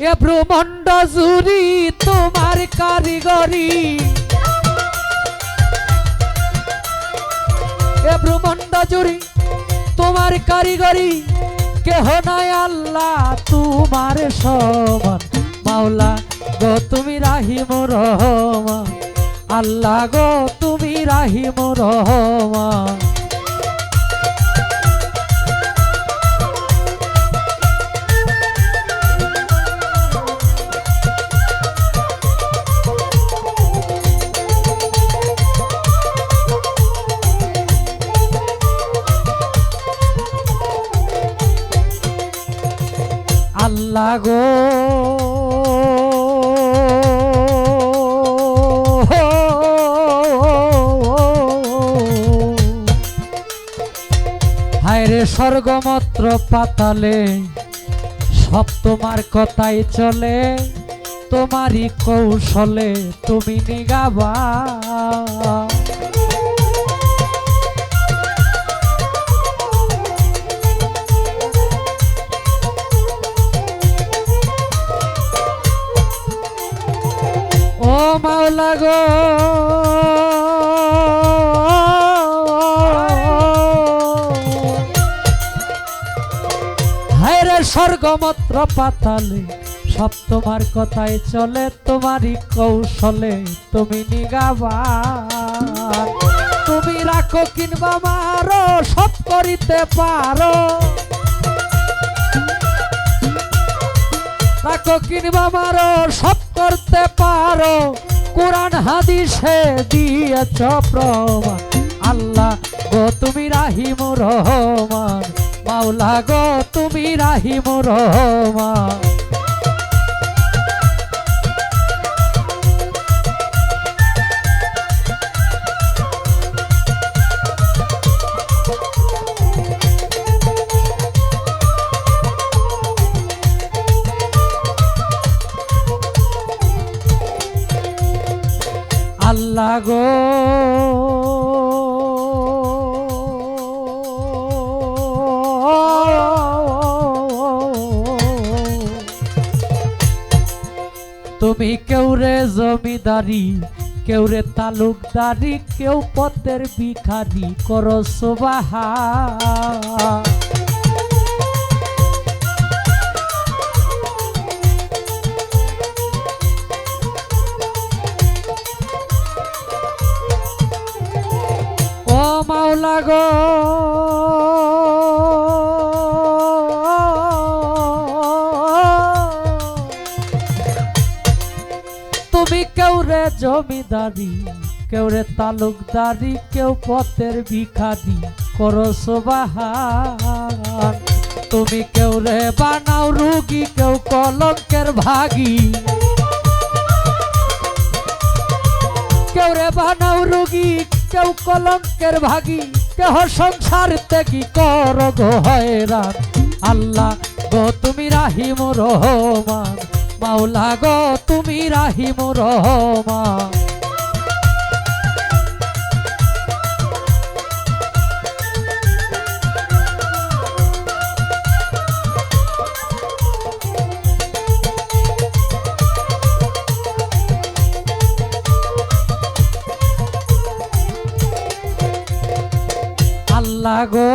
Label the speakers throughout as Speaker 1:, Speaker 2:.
Speaker 1: এ ব্রহ্মণ্ড জুরি তোমার কারিগরি। এ ব্রহ্মণ্ড জুরি তোমার কারিগরি। কেহ নাই আল্লাহ তোমার সমান। মাওলা গো, তুমি রাহিম রহমান। আল্লাহ গো, তুমি রাহিম রহমান। আল্লাহ গো হায়রে স্বর্গমাত্র পাতালে সব তোমার কথাই চলে তোমারই কৌশলে তুমি নিগাবা। মাওলা গো হায়রে স্বর্গমাত্র পাতালে, সব তোমার কথাই চলে, তোমারই কৌশলে তুমি নিগাবা তুমি রাখো কিনবা মারো, সব করিতে পারো। রাখো কিনবা মারো, সব করতে পারো। কোরআন, হাদিসে দিয়েছ প্রমাণ। আল্লাহ গো, তুমি রাহিম রহমান। মাওলা গো, তুমি রাহিম রহমান। গো তুমি কেউ রে জমিদারি কেউ রে তালুকদারি কেউ পথের ভিখারি করো সুবাহা। মাওলা গো তুমি কেউ রে জমিদারি কেউ রে তালুকদারি, কেউ পথের ভিখারি, করো সোবাহান তুমি কেউ রে বানাও রুগী, কেউ কলঙ্কের ভাগী। কেউ রে বানাও রুগী কেউ কলঙ্কের ভাগি, কেহ সংসার ত্যাগী কর গো হয়রান আল্লাহ গো, তুমি রাহিম রহমান, মাওলা গো, তুমি রাহিম রহমান। গো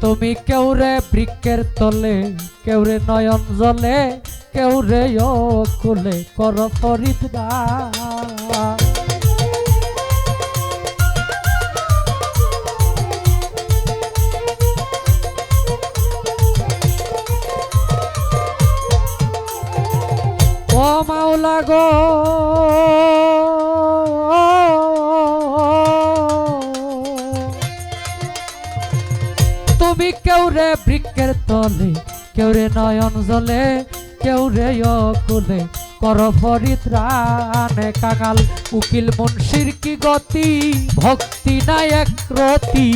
Speaker 1: তুমি কেউরে বৃক্ষের তলে কেউরে নয়ন জলে কেউরে রে কর ফরিদা মাওলা গো তুমি কেউ রে বৃক্ষের তলে, কেউ রে নয়ন জলে, কেউ রে কুলে কর ফরিদ্রানে কাঙাল, উকিল মুন্সির কি গতি? ভক্তি নায়ক রতি?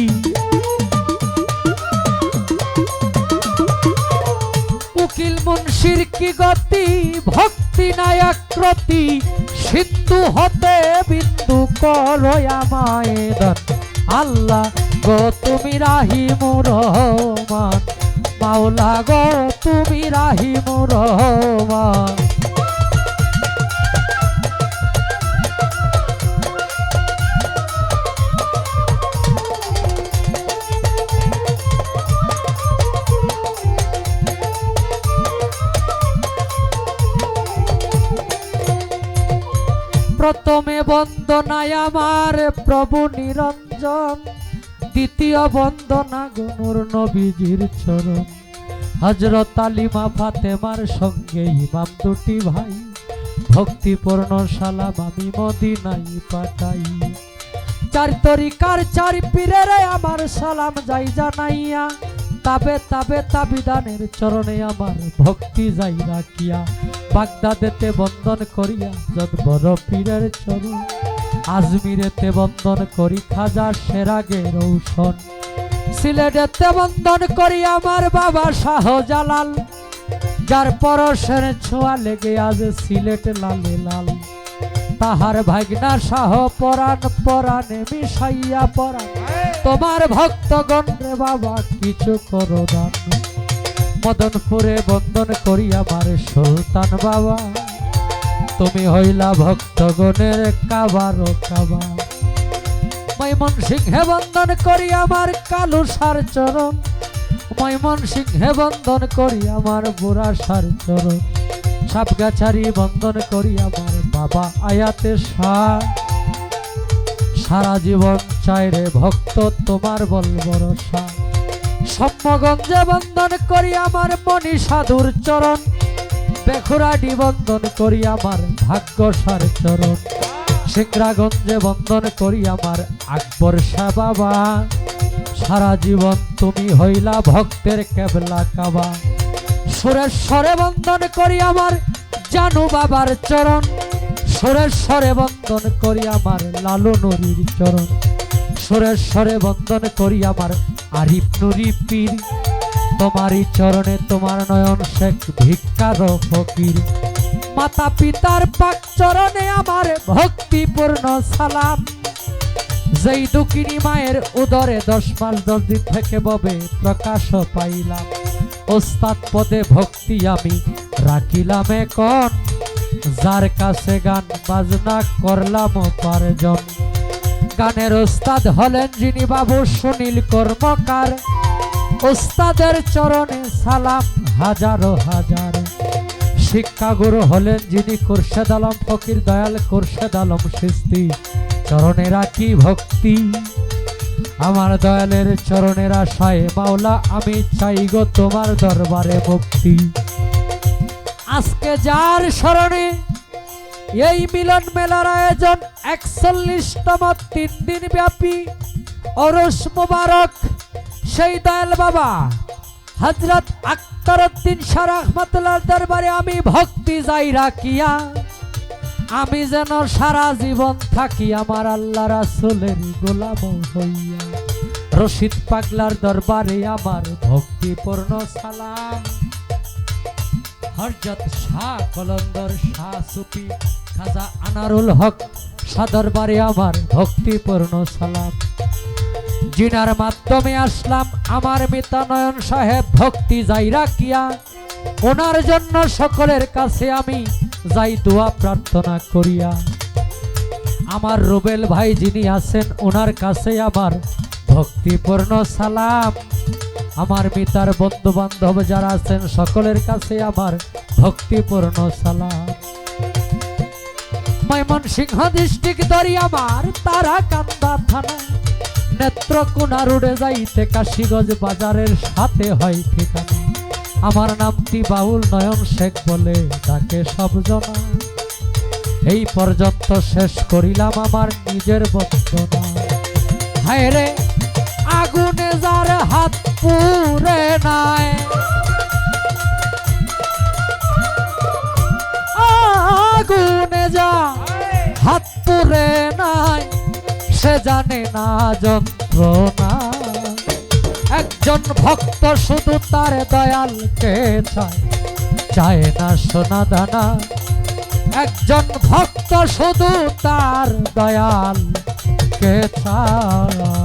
Speaker 1: উকিল মুন্সির কি গতি, ভক্তি নায়াকৃতি সিন্ধু হতে বিন্দু করয় আমায় আল্লাহ গো, তুমি রাহি রহমান। মাওলা গো, তুমি রাহি রহমান। প্রথমে বন্দনায় আমার প্রভু নিরঞ্জন, দ্বিতীয় বন্দনা গনুর নবীজির চরণ। হজরত আলিমা ফাতেমার সঙ্গে ইমাম দুটি ভাই, ভক্তিপূর্ণ সালাম আমি মদিনাই পাঠাই। চার তরিকার চার পীরের আমার সালাম যাই জানাইয়া, তাবে তাবে তাবিদানের চরণে আমার ভক্তি যাই রাখিয়া। বাগদাদেতে বন্দন করিয়া যত বড় পীরের চরণ, আজমিরেতে বন্দন করি খাজা সেরাগে রৌশন সিলেটেতে বন্দন করি আমার বাবা শাহজালাল, যার পরশের ছোঁয়া লেগে আজ সিলেট লালে লাল। তাহার ভাগনা শাহ পরাণ পরাণে মিশাইয়া পরাণ, তোমার ভক্তগণ রে বাবা কিছু করো দান। মদনপুরে বন্দন করি আমার সুলতান বাবা। তুমি হইলা ভক্তগণের কাবার কাবা। মৈমন সিংহে বন্দন করি আমার কালু সার চরণ। মৈমন সিংহে বন্দন করি আমার বুড়া সার চরণ। সাপগাছারি বন্দন করি আমার বাবা আয়াতে সার। সারা জীবন চাইরে ভক্ত তোমার বল ভরসা। সম্যগঞ্জে বন্দন করি আমার মনি সাধুর চরণ। বেখুরাডি বন্দন করি আমার ভাগ্যসার চরণ। সিংরাগঞ্জে বন্ধন করি আমার আকবর শাহ বাবা সারা জীবন তুমি হইলা ভক্তের কেবলা কাবা। সুরেশ্বরে বন্দন করি আমার জানু বাবার চরণ। সুরেশ্বরে বন্দন করি আমার লালু নুরির চরণ। সুরেশ্বরে বন্দন করি আমার আরিফ নুরি পীর। তোমারই চরণে তোমার নয়ন শেখ ভিক্ষার ফকির। মাতা পিতার পাক চরণে আমার ভক্তিপূর্ণ সালাম। যেই দুঃখিনী মায়ের উদরে দশ মাস দশ দিন থেকে ববে প্রকাশ পাইলাম। ওস্তাদ পদে ভক্তি আমি রাখিলাম এখন। যার কাছে গান বাজনা করলাম উপার্জন। গানের ওস্তাদ হলেন যিনি বাবু সুনীল কর্মকার। ওস্তাদের চরণে সালাম হাজারো হাজার। শিক্ষাগুরু হলেন যিনি কোরশেদ আলম, ফকির দয়াল কোরশেদ আলম সিস্তি। চরণে রাখি ভক্তি। আমার দয়ালের চরণের আশায় মাওলা, আমি চাই গো তোমার দরবারে মুক্তি। আজকে যার স্মরণে এই মিলন মেলার আয়োজন একচল্লিশতম তিন দিন ব্যাপী অরস মুবারক, সেই দয়াল বাবা হজরত আক্তার উদ্দিন শাহ রহমতুল্লাহ দরবারে আমি ভক্তি যাই রাখিয়া, আমি যেন সারা জীবন থাকি আমার আল্লাহ রাসুলের গোলাম হইয়া। রশিদ পাগলার দরবারে আমার ভক্তিপূর্ণ সালাম। হরজত শাহ কলন্দর শাহ সুফি খাজা আনারুল হক, সাদরবারে আমার ভক্তিপূর্ণ সালাম। জিনার মাধ্যমে আসলাম আমার মিতানয়ন সাহেব ভক্তি যাই রাখিয়া। ওনার জন্য সকলের কাছে আমি যাই দোয়া প্রার্থনা করিয়া। আমার রুবেল ভাই যিনি আছেন, ওনার কাছে আমার ভক্তিপূর্ণ সালাম। আমার মিতার বন্ধু বান্ধব যারা আছেন, সকলের কাছে আমার ভক্তিপূর্ণ সালাম। ময়মন সিংহ ডিস্ট্রিক্ট আমার তারা কান্দা থানা। নেত্রকোনা রোডে যাইতে কাশিগঞ্জ বাজারের সাথে হয় ঠিকানা। আমার নামটি বাউল নয়ন শেখ বলে তাকে সব জনা। এই পর্যন্ত শেষ করিলাম আমার নিজের বন্দনা। হায় রে, আগুনে যার হাত পুরে নাই। আগুনে যা নাই, সে জানে না যন্ত্রণা। একজন ভক্ত শুধু তার দয়ালকে চায় চায় না সোনা দানা। একজন ভক্ত শুধু তার দয়াল কে চায়।